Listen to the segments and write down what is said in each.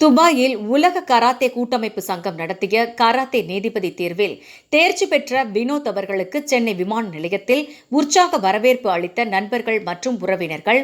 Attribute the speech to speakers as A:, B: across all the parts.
A: துபாயில் உலக கராத்தே கூட்டமைப்பு சங்கம் நடத்திய கராத்தே நீதிபதி தேர்வில் தேர்ச்சி பெற்ற வினோத் அவர்களுக்கு சென்னை விமான நிலையத்தில் உற்சாக வரவேற்பு அளித்த நண்பர்கள் மற்றும் உறவினர்கள்.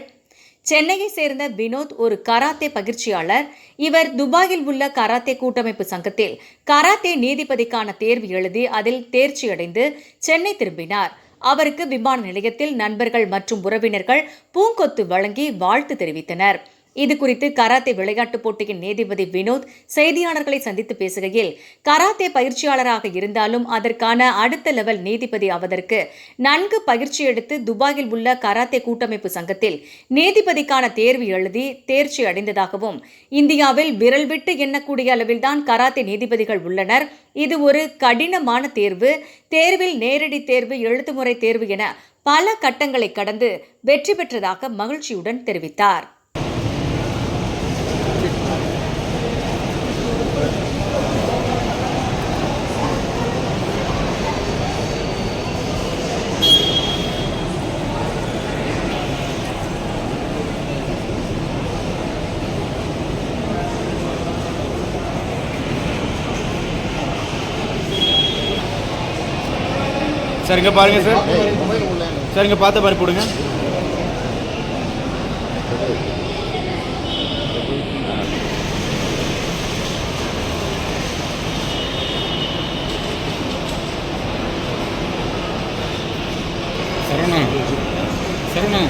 A: சென்னையை சேர்ந்த வினோத் ஒரு கராத்தே பயிற்சியாளர் இவர் துபாயில் உள்ள கராத்தே கூட்டமைப்பு சங்கத்தில் கராத்தே நீதிபதிக்கான தேர்வு எழுதி அதில் தேர்ச்சியடைந்து சென்னை திரும்பினார். அவருக்கு விமான நிலையத்தில் நண்பர்கள் மற்றும் உறவினர்கள் பூங்கொத்து வழங்கி வாழ்த்து தெரிவித்தனர். இது குறித்து கராத்தே விளையாட்டுப் போட்டியின் நீதிபதி வினோத் செய்தியாளர்களை சந்தித்து பேசுகையில் கராத்தே பயிற்சியாளராக இருந்தாலும் அதற்கான அடுத்த லெவல் நீதிபதி அவதற்கு நன்கு பயிற்சி எடுத்து துபாயில் உள்ள கராத்தே கூட்டமைப்பு சங்கத்தில் நீதிபதிக்கான தேர்வு எழுதி தேர்ச்சி அடைந்ததாகவும் இந்தியாவில் விரல் விட்டு எண்ணக்கூடிய அளவில்தான் கராத்தே நீதிபதிகள் உள்ளனர். இது ஒரு கடினமான தேர்வு. தேர்வில் நேரடி தேர்வு எழுத்துமுறை தேர்வு என பல கட்டங்களை கடந்து வெற்றி பெற்றதாக மகிழ்ச்சியுடன் தெரிவித்தார்.
B: சார் இங்கே பாருங்கள் சார் சார் இங்கே பார்த்த மாதிரி போடுங்க
C: சரவணா சரவணா.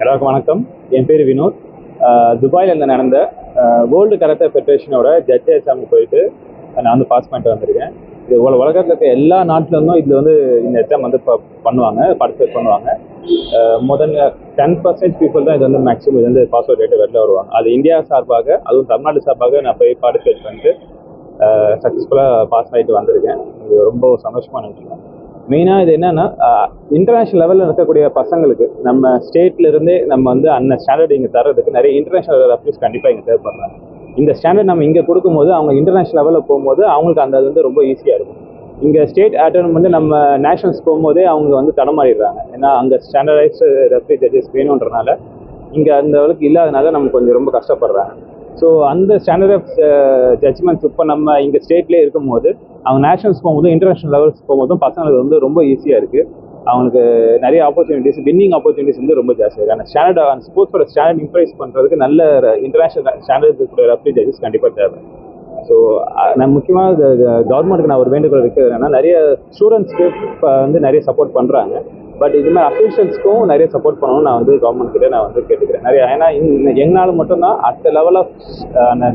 D: எல்லாருக்கும் வணக்கம். என் பேர் வினோத். துபாயில் இருந்து நடந்த வேர்ல்டு கராத்தே ஃபெடரேஷனோட ஜட்ஜ் எக்ஸாம் போயிட்டு நான் வந்து பாஸ் பண்ணிட்டு வந்திருக்கேன். இது உல உலகத்தில் இருக்க எல்லா நாட்டிலேருந்தும் இதில் வந்து இந்த எக்ஸாம் வந்து ப- பண்ணுவாங்க பார்ட்டிசிபேட் பண்ணுவாங்க. முதல்ல டென் பர்சன்ட் பீப்புள் தான் இது வந்து மேக்ஸிமம் இது வந்து பாஸ் அவுட் ரேட்டு வெளில வருவாங்க. அது இந்தியா சார்பாக அதுவும் தமிழ்நாடு சார்பாக நான் போய் பார்ட்டிசிபேட் பண்ணிட்டு சக்ஸஸ்ஃபுல்லாக பாஸ் ஆகிட்டு வந்திருக்கேன். இது ரொம்ப சந்தோஷமான விஷயம் மெயினாக இது என்னன்னா இன்டர்நேஷ்னல் லெவலில் இருக்கக்கூடிய பசங்களுக்கு நம்ம ஸ்டேட்லேருந்தே நம்ம வந்து அந்த ஸ்டாண்டர்ட் இங்கே தரதுக்கு நிறைய இன்டர்நேஷ்னல் லெவல் அப்ளீஸ் கண்டிப்பாக இங்கே தேவைப்படுறாங்க. இந்த ஸ்டாண்டர்ட் நம்ம இங்கே கொடுக்கும்போது அவங்க இன்டர்நேஷ்னல் லெவலில் போகும்போது அவங்களுக்கு அந்த வந்து ரொம்ப ஈஸியாக இருக்கும். இங்கே ஸ்டேட் அட்டன் வந்து நம்ம நேஷனல்ஸ் போகும்போதே அவங்க வந்து தடமாறிடுறாங்க. ஏன்னா அங்கே ஸ்டாண்டர்டைஸ்டு ரெஃப்ரி ஜட்ஜஸ் வேணுன்றனால இங்கே அந்த அளவுக்கு இல்லாதனால நம்ம கொஞ்சம் ரொம்ப கஷ்டப்படுறாங்க. ஸோ அந்த ஸ்டாண்டர்ட் ஆஃப் ஜட்ஜ்மெண்ட்ஸ் இப்போ நம்ம இங்கே ஸ்டேட்லேயே இருக்கும்போது அவங்க நேஷனல்ஸ் போகும்போது இன்டர்நேஷனல் லெவல்ஸ் போகும்போதும் பசங்களுக்கு வந்து ரொம்ப ஈஸியாக இருக்குது அவங்களுக்கு நிறைய ஆப்பர்ச்சுனிட்டிஸ் வின்னிங் ஆப்பர்ச்சுனிட்டிஸ் வந்து ரொம்ப ஜாஸ்தியாக இருக்குது அந்த ஸ்டாண்டர்ட் அந்த ஸ்போர்ட்ஸோட ஸ்டாண்டர்ட் இம்ப்ரைஸ் பண்ணுறதுக்கு நல்ல இன்டர்நேஷனல் ஸ்டாண்டர்ட் இருக்கக்கூடிய ரஃப்லி ஜட்ஜஸ் கண்டிப்பாக தேவை. ஸோ நான் முக்கியமாக கவர்மெண்ட்டுக்கு நான் ஒரு வேண்டுகோள் வைக்கிறது என்னன்னா நிறைய ஸ்டூடெண்ட்ஸ்க்கு இப்போ வந்து நிறைய சப்போர்ட் பண்ணுறாங்க பட் இது மாதிரி அஃபீஷியல்ஸ்க்கும் நிறைய சப்போர்ட் பண்ணணும்னு நான் வந்து கவர்மெண்ட் கிட்ட நான் வந்து கேட்டுக்கிறேன். நிறைய ஏன்னா எங்களால் மட்டும்தான் அடுத்த லெவல் ஆஃப் அந்த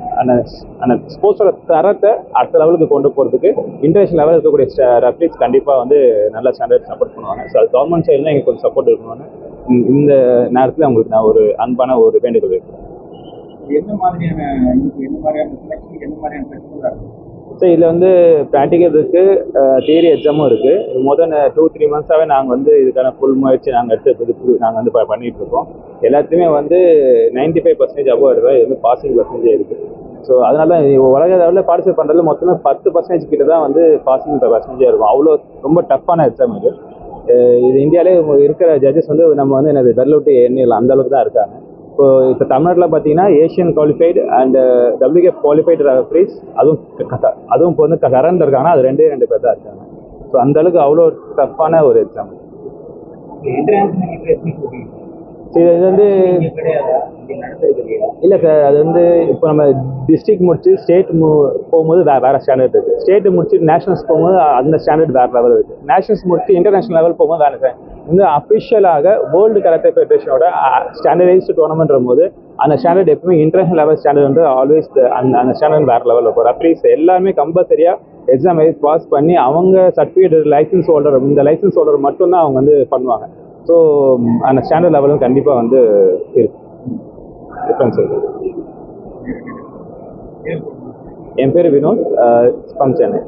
D: அந்த ஸ்போர்ட்ஸோட தரத்தை அடுத்த லெவலுக்கு கொண்டு போகிறதுக்கு இன்டர்நேஷனல் லெவலில் இருக்கக்கூடிய ரெஃப்ரிஸ் கண்டிப்பாக வந்து நல்ல ஸ்டாண்டர்ட் சப்போர்ட் பண்ணுவாங்க. ஸோ அது கவர்மெண்ட் சைடில் எங்களுக்கு கொஞ்சம் சப்போர்ட் இருக்கணும்னு இந்த- நேரத்தில் உங்களுக்கு நான் ஒரு அன்பான ஒரு வேண்டுகோள் வைக்கிறேன்.
C: என்ன மாதிரியான என்ன மாதிரியான செலக்ஷன் என்ன மாதிரியான பிரச்சனை
D: ஸோ இதில் வந்து ப்ராக்டிக்கல் இருக்குது தியரி எக்ஸாமும் இருக்குது முதல் டூ த்ரீ மந்த்ஸாகவே நாங்கள் வந்து இதுக்கான ஃபுல் முயற்சி நாங்கள் எடுத்து புதுப்பு நாங்கள் வந்து பண்ணிகிட்டு இருக்கோம். எல்லாத்தையுமே வந்து நைன்டி ஃபைவ் பர்சன்டேஜ் அபோவ் எடுத்தால் இது வந்து பாசிங் பர்சன்டேஜ் இருக்குது ஸோ அதனால தான் உலக லெவலில் பார்ட்டிசிபேட் பண்ணுறதுல மொத்தமே பத்து பர்சன்டேஜ் கிட்ட தான் வந்து பாசிங் பர்சன்டேஜாக இருக்கும். அவ்வளோ ரொம்ப டஃப்பான எக்ஸாம் இது. இது இந்தியாவிலே இருக்கிற ஜட்ஜஸ் வந்து நம்ம வந்து என்னது பெல் விட்டு எண்ணிடலாம் அந்த அளவுக்கு தான் இருக்காங்க. இப்போ இப்போ தமிழ்நாட்டில் பார்த்தீங்கன்னா Asian qualified and W K F uh, qualified referees அதுவும் அதுவும் இப்போ வந்து கரண்ட் இருக்காங்கன்னா அது ரெண்டே ரெண்டு பேர் தான் இருக்காங்க. ஸோ அந்த அளவுக்கு அவ்வளோ டஃப்பான ஒரு எக்ஸாம் இது வந்து இல்லை சார் அது வந்து இப்போ நம்ம டிஸ்ட்ரிக்ட் முடிச்சு ஸ்டேட் மு போகும்போது வே வேறு ஸ்டாண்டர்ட் இருக்குது ஸ்டேட் முடிச்சு நேஷனல்ஸ் போகும்போது அந்த ஸ்டாண்டர்ட் வேறு லெவல் இருக்குது நேஷனல்ஸ் முடிச்சு இன்டர்நேஷனல் லெவல் போகும்போது வேறு சார் வந்து அஃபிஷியலாக வேர்ல்டு கராத்தே ஃபெடரேஷனோட ஸ்டாண்டர்டைஸ்டு டோர்னமெண்ட் போது அந்த ஸ்டாண்டர்ட் எப்பவுமே இன்டர்நேஷனல் லெவல் ஸ்டாண்டர்ட் வந்து ஆல்வேஸ் அந்த அந்த ஸ்டாண்டர்ட் வேறு லெவலில் இருக்கும் ரெஃப்ரீஸ் எல்லாமே கம்பல்சரியாக எக்ஸாம் எழுதி பாஸ் பண்ணி அவங்க சர்டிஃபிகேட் லைசன்ஸ் ஹோல்டர் இந்த லைசன்ஸ் ஹோல்டர் மட்டும்தான் அவங்க வந்து பண்ணுவாங்க. ஸோ அந்த ஸ்டாண்டர்ட் லெவலும் கண்டிப்பாக வந்து இருக்கு. டிஃப்ரென்ஸ் இருக்கு. என் பேர் வினோத் ஃப்ரம் சென்னை